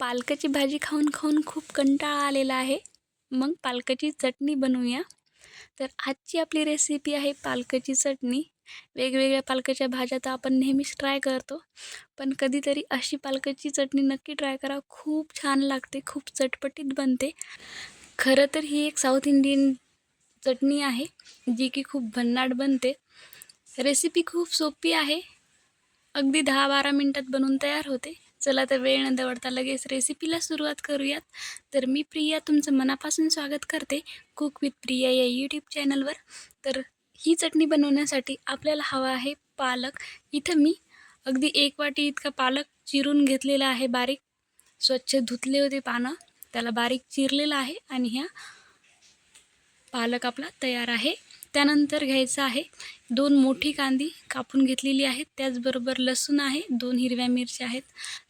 पालकाची भाजी खाऊन खाऊन खूप कंटाळा आलेला आहे. मग पालकाची चटणी बनवूया. तर आजची आपली रेसिपी आहे पालकाची चटणी. वेगवेगळ्या पालकाच्या भाज्या तर आपण नेहमीच ट्राय करतो. पण कधीतरी अशी पालकाची चटणी नक्की ट्राय करा. खूप छान लागते खूप चटपटीत बनते. खरं तर ही एक साऊथ इंडियन चटणी आहे जी की खूप भन्नाट बनते. रेसिपी खूप सोपी आहे. अगदी दहा बारा मिनटात बनवून तयार होते. चला तर वेळ न दवडता लगेच रेसिपीला सुरुवात करूयात. तर मी प्रिया तुमचं मनापासून स्वागत करते. कुक विथ प्रिया या यूट्यूब चॅनलवर तर ही चटणी बनवण्यासाठी आपल्याला हवा आहे पालक. इथं मी अगदी एक वाटी इतका पालक चिरून घेतलेला आहे बारीक. स्वच्छ धुतले होते पानं. त्याला बारीक चिरलेलं आहे आणि ह्या पालक आपला तयार आहे. त्यानंतर घ्यायचं आहे दोन मोठी कांदी कापून घेतलेली आहेत त्याचबरोबर लसूण आहे दोन हिरव्या मिरच्या आहेत.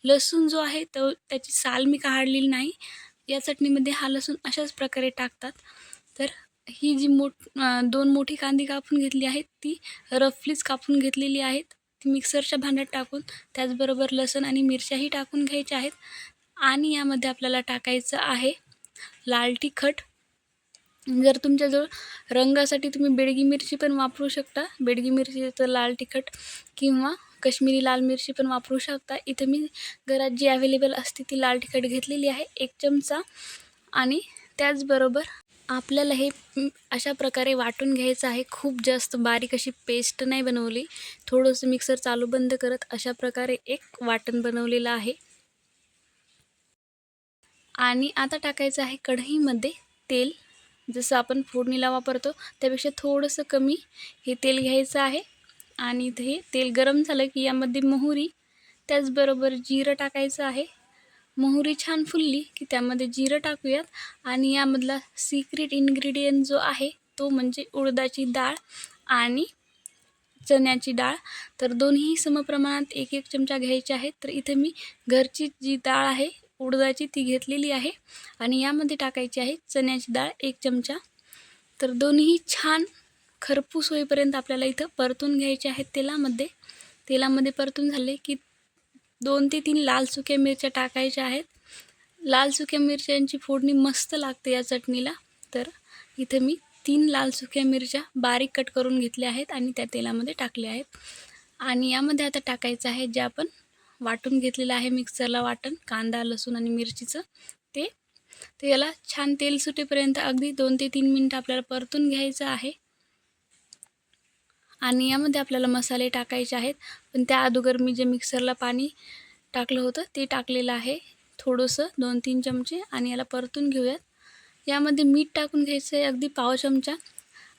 लसूण जो आहे तो त्याची साल मी काढलेली नाही. या चटणीमध्ये हा लसूण अशाच प्रकारे टाकतात. तर ही जी मोठ दोन मोठी कांदी कापून घेतली आहे ती रफलीच कापून घेतलेली आहेत. ती मिक्सरच्या भांड्यात टाकून त्याचबरोबर लसूण आणि मिरच्याही टाकून घ्यायच्या आहेत. आणि यामध्ये आपल्याला टाकायचं आहे लाल तिखट. जर तुमच्याजवळ रंगासाठी तुम्ही बेडगी मिरची पण वापरू शकता. बेडगी मिरची तर लाल तिखट किंवा कश्मीरी लाल मिरची पण वापरू शकता. इथं मी घरात जी अवेलेबल असते ती लाल तिखट घेतलेली आहे. एक चमचा आणि त्याचबरोबर आपल्याला हे अशा प्रकारे वाटून घ्यायचं आहे. खूप जास्त बारीक अशी पेस्ट नाही बनवली. थोडंसं मिक्सर चालू बंद करत अशा प्रकारे एक वाटण बनवलेलं आहे. आणि आता टाकायचं आहे कढईमध्ये तेल. जसं आपण फोडणीला वापरतो त्यापेक्षा थोडंसं कमी हे तेल घ्यायचं आहे. आणि इथे हे तेल गरम झालं की यामध्ये मोहरी त्याचबरोबर जिरं टाकायचं आहे. मोहरी छान फुलली की त्यामध्ये जिरं टाकूयात. आणि यामधला सिक्रेट इन्ग्रेडियंट जो आहे तो म्हणजे उडदाची डाळ आणि चण्याची डाळ. तर दोन्ही समप्रमाणात एक एक चमचा घ्यायचे आहेत. तर इथे मी घरची जी डाळ आहे उडदाची ती घेतलेली आहे. आणि यामध्ये टाकायची आहे चण्याची डाळ एक चमचा. तर दोन्ही छान खरपूस होईपर्यंत आपल्याला इथं परतून घ्यायचे आहेत तेलामध्ये. तेलामध्ये परतून झाले की दोन ते तीन लाल सुक्या मिरच्या टाकायच्या आहेत. लाल सुक्या मिरच्यांची फोडणी मस्त लागते या चटणीला. तर इथं मी तीन लाल सुक्या मिरच्या बारीक कट करून घेतल्या आहेत आणि त्या तेलामध्ये टाकल्या आहेत. आणि यामध्ये आता टाकायचं आहे जे आपण वाटून घेतलेलं आहे मिक्सरला वाटण कांदा लसूण आणि मिरचीचं ते. तर याला छान तेल सुटेपर्यंत अगदी दोन ते तीन मिनटं आपल्याला परतून घ्यायचं आहे. आणि यामध्ये आपल्याला मसाले टाकायचे आहेत. पण त्या अगोदर मी जे मिक्सरला पाणी टाकलं होतं ते टाकलेलं आहे. थोडंसं दोन तीन चमचे आणि याला परतून घेऊयात. यामध्ये मीठ टाकून घ्यायचं आहे अगदी पाव चमचा.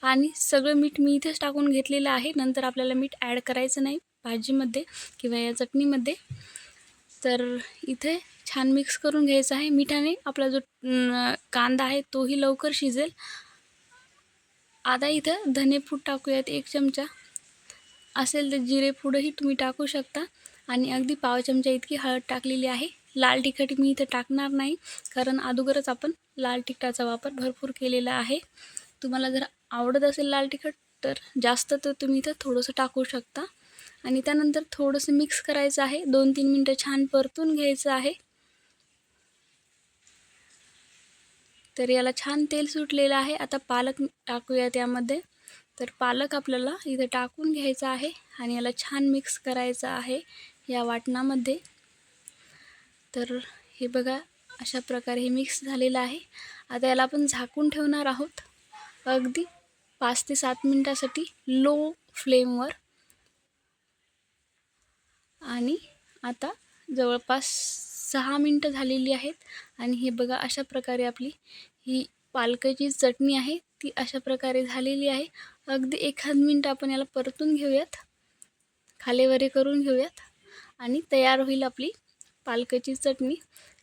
आणि सगळं मीठ मी इथेच टाकून घेतलेलं आहे. नंतर आपल्याला मीठ ॲड करायचं नाही. भाजीमध्ये किंवा या चटणीमध्ये. तर इथे छान मिक्स करून घ्यायचं आहे. मिठाने आपला जो कांदा आहे तोही लवकर शिजेल. आता इथं धनेपूड टाकूयात एक चमचा. असेल तर जिरेपूडही तुम्ही टाकू शकता. आणि अगदी पाव चमचा इतकी हळद टाकलेली आहे. लाल तिखट मी इथं टाकणार नाही. कारण अगोदरच आपण लाल तिखटाचा वापर भरपूर केलेला आहे. तुम्हाला जर आवडत असेल लाल तिखट तर जास्त तर तुम्ही इथं थोडंसं टाकू शकता. आणि त्यानंतर थोडंसं मिक्स करायचं आहे. दोन तीन मिनटं छान परतून घ्यायचं आहे. तर याला छान तेल सुटलेलं आहे. आता पालक टाकूया त्यामध्ये. तर पालक आपल्याला इथं टाकून घ्यायचा आहे आणि याला छान मिक्स करायचं आहे या वाटणामध्ये. तर हे बघा अशा प्रकारे हे मिक्स झालेलं आहे. आता याला आपण झाकून ठेवणार आहोत. अगदी पाच ते सात मिनटासाठी लो फ्लेमवर आणि आता जवळपास सहा मिनटं झालेली आहेत. आणि हे बघा अशा प्रकारे आपली ही पालकाची चटणी आहे ती अशा प्रकारे झालेली आहे. अगदी एखाद मिनटं आपण याला परतून घेऊयात खालेवरे करून घेऊयात आणि तयार होईल आपली पालकाची चटणी.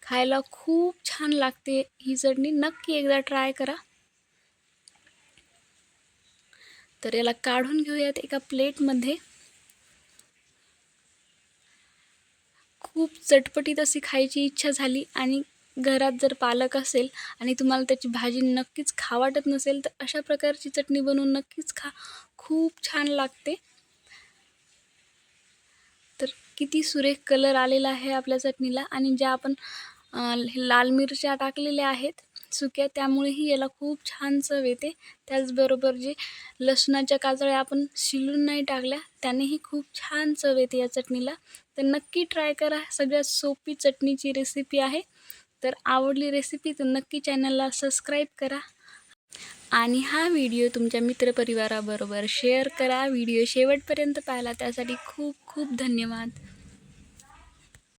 खायला खूप छान लागते ही चटणी. नक्की एकदा ट्राय करा. तर याला काढून घेऊयात एका प्लेटमध्ये खूप चटपटीत अशी खायची इच्छा झाली आणि घरात जर पालक असेल आणि तुम्हाला त्याची भाजी नक्कीच खा वाटत नसेल तर अशा प्रकारची चटणी बनवून नक्कीच खा. खूप छान लागते. तर किती सुरेख कलर आलेला आहे आपल्या चटणीला आणि ज्या आपण लाल मिरच्या टाकलेल्या आहेत सुक्या त्यामुळेही याला खूप छान चव येते. त्याचबरोबर जे लसणाच्या काजळ्या आपण शिलून नाही टाकल्या त्यानेही खूप छान चव येते या चटणीला. तर नक्की ट्राय करा सगळ्यात सोपी चटणीची रेसिपी आहे. तर आवडली रेसिपी तर नक्की चॅनलला सबस्क्राईब करा. आणि हा व्हिडिओ तुमच्या मित्रपरिवाराबरोबर शेअर करा. व्हिडिओ शेवटपर्यंत पाहिला त्यासाठी खूप खूप धन्यवाद.